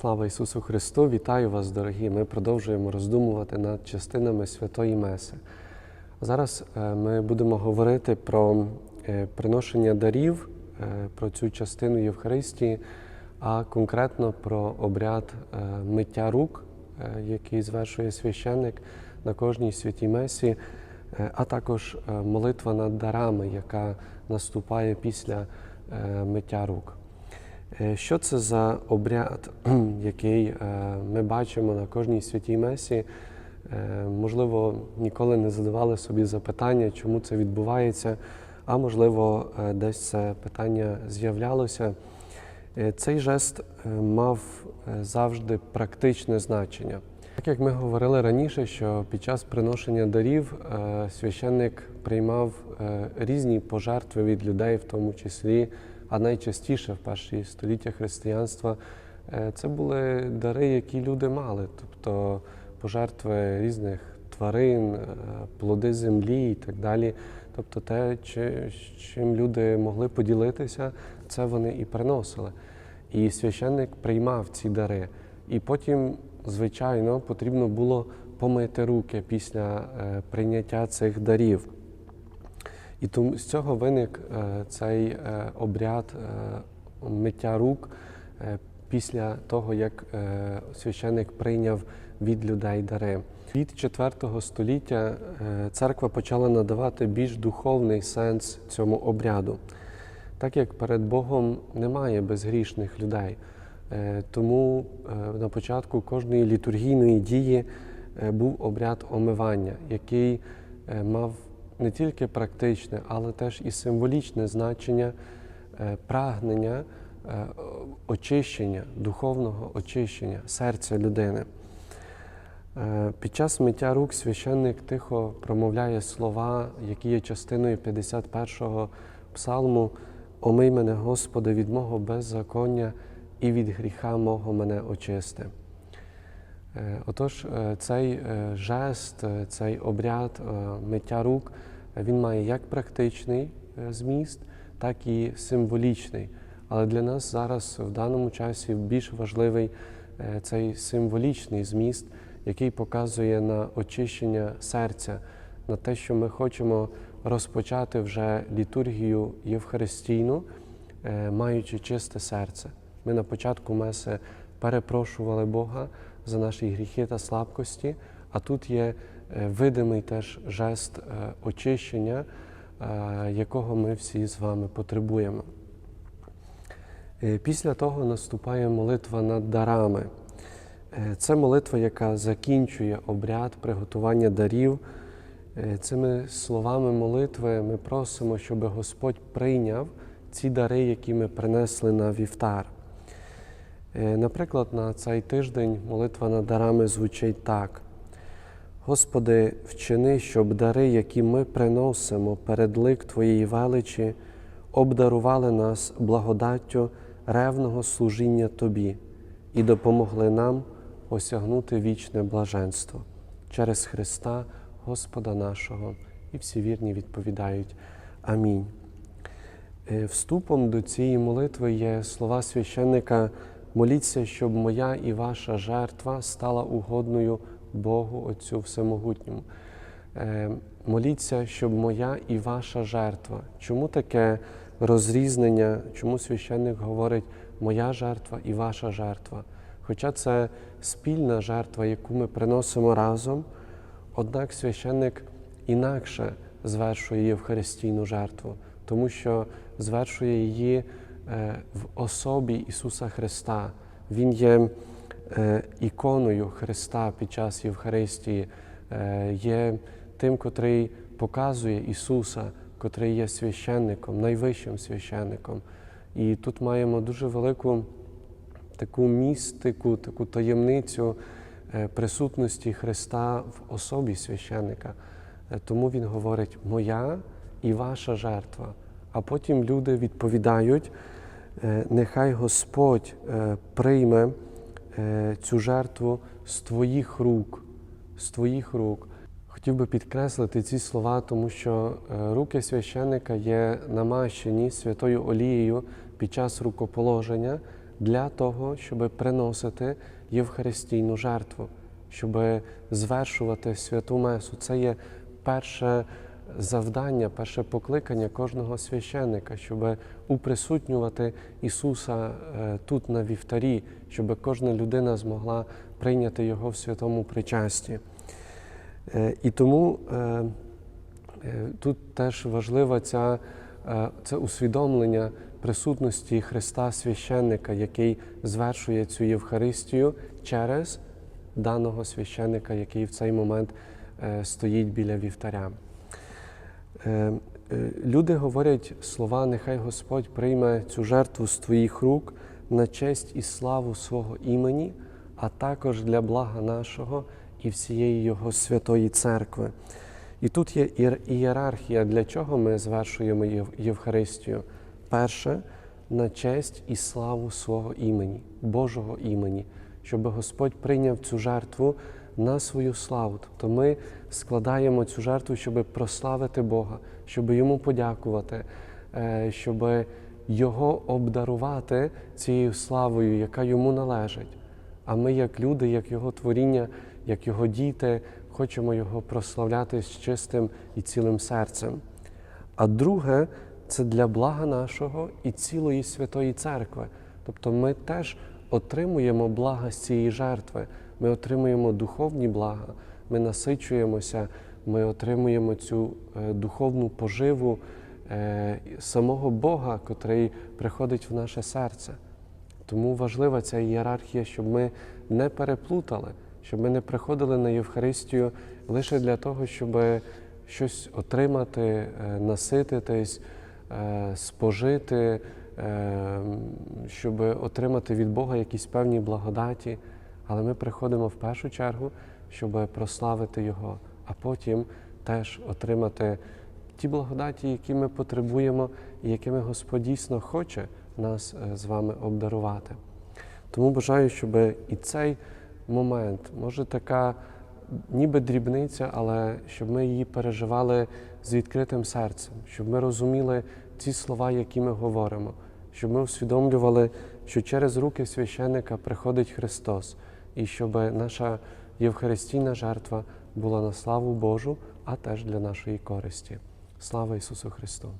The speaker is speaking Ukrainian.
Слава Ісусу Христу! Вітаю вас, дорогі! Ми продовжуємо роздумувати над частинами Святої Меси. Зараз е, ми будемо говорити про е, приношення дарів, е, про цю частину Євхаристії, а конкретно про обряд миття рук, який звершує священник на кожній святій Месі, а також молитва над дарами, яка наступає після миття рук. Е, Що це за обряд, який е, ми бачимо на кожній святій месі? Е, Можливо, ніколи не задавали собі запитання, чому це відбувається, а можливо, десь це питання з'являлося. Цей жест мав завжди практичне значення. Так як ми говорили раніше, що під час приношення дарів священник приймав різні пожертви від людей, в тому числі, а найчастіше в перші століття християнства е, це були дари, які люди мали, тобто пожертви різних тварин, е, плоди землі і так далі. Тобто те, чи- чим люди могли поділитися, це вони і приносили. І священник приймав ці дари. І потім, звичайно, потрібно було помити руки після е, прийняття цих дарів. І тому з цього виник е, цей е, обряд е, миття рук після того, як священик прийняв від людей дари. Від IV століття церква почала надавати більш духовний сенс цьому обряду, так як перед Богом немає безгрішних людей. Тому на початку кожної літургійної дії був обряд омивання, який мав не тільки практичне, але теж і символічне значення е, прагнення е, очищення, духовного очищення серця людини. Е, Під час миття рук священник тихо промовляє слова, які є частиною 51-го псалму Омий мене, Господи, від мого беззаконня і від гріха мого мене очисти. Е, Отож, е, цей е, жест, цей обряд миття рук, він має як практичний зміст, так і символічний. Але для нас зараз в даному часі більш важливий цей символічний зміст, який показує на очищення серця, на те, що ми хочемо розпочати вже літургію Євхаристійну, маючи чисте серце. Ми на початку меси перепрошували Бога за наші гріхи та слабкості, а тут є е, видимий теж жест е, очищення, е, якого ми всі з вами потребуємо. Після того наступає молитва над дарами. Це молитва, яка закінчує обряд приготування дарів. Цими словами молитви ми просимо, щоб Господь прийняв ці дари, які ми принесли на вівтар. Е, Наприклад, на цей тиждень молитва над дарами звучить так. Господи, вчини, щоб дари, які ми приносимо перед лик Твоєї величі, обдарували нас благодаттю ревного служіння Тобі і допомогли нам осягнути вічне блаженство через Христа, Господа нашого. І всі вірні відповідають Амінь. Е, Вступом до цієї молитви є слова священника Моліться, щоб моя і ваша жертва стала угодною Богу Отцю Всемогутньому. Е, Моліться, щоб моя і ваша жертва. Чому таке розрізнення? Чому священник говорить моя жертва і ваша жертва? Хоча це спільна жертва, яку ми приносимо разом, однак священник інакше звершує Євхаристійну жертву, тому що звершує її в особі Ісуса Христа. Він є е, іконою Христа під час Євхаристії, е, є тим, котрий показує Ісуса, котрий є священником, найвищим священником. І тут маємо дуже велику таку містику, таку таємницю е, присутності Христа в особі священника. Е, Тому Він говорить моя і ваша жертва. А потім люди відповідають, е, нехай Господь е, прийме е, цю жертву з твоїх рук, з твоїх рук. Хотів би підкреслити ці слова, тому що е, руки священника є намащені святою олією під час рукоположення, для того, щоб приносити Євхаристійну жертву, щоб звершувати святу Месу. Це є перше завдання, перше покликання кожного священника, щоб уприсутнювати Ісуса е, тут на вівтарі, щоб кожна людина змогла прийняти Його в святому причасті. Е, І тому е, тут теж важливо ця, це усвідомлення присутності Христа священника, який звершує цю Євхаристію через даного священника, який в цей момент стоїть біля вівтаря. Е, е, Люди говорять слова, нехай Господь прийме цю жертву з твоїх рук на честь і славу свого імені, а також для блага нашого і всієї Його святої церкви. І тут є ієрархія, для чого ми звершуємо Євхаристію. Перше, на честь і славу свого імені, Божого імені, щоб Господь прийняв цю жертву на свою славу. Тобто ми складаємо цю жертву, щоб прославити Бога, щоб йому подякувати, е, щоб Його обдарувати цією славою, яка йому належить. А ми, як люди, як Його творіння, як Його діти, хочемо Його прославляти з чистим і цілим серцем. А друге це для блага нашого і цілої святої церкви. Тобто ми теж отримуємо блага з цієї жертви, ми отримуємо духовні блага, ми насичуємося, ми отримуємо цю е, духовну поживу е, самого Бога, котрий приходить в наше серце. Тому важлива ця ієрархія, щоб ми не переплутали, щоб ми не приходили на Євхаристію лише для того, щоб щось отримати, е, насититись, спожити, щоб отримати від Бога якісь певні благодаті. Але ми приходимо в першу чергу, щоб прославити Його, а потім теж отримати ті благодаті, які ми потребуємо і якими Господь дійсно хоче нас е, з вами обдарувати. Тому бажаю, щоб і цей момент, може така ніби дрібниця, але щоб ми її переживали з відкритим серцем, щоб ми розуміли ці слова, які ми говоримо, щоб ми усвідомлювали, що через руки священника приходить Христос, і щоб наша Євхаристійна жертва була на славу Божу, а теж для нашої користі. Слава Ісусу Христу!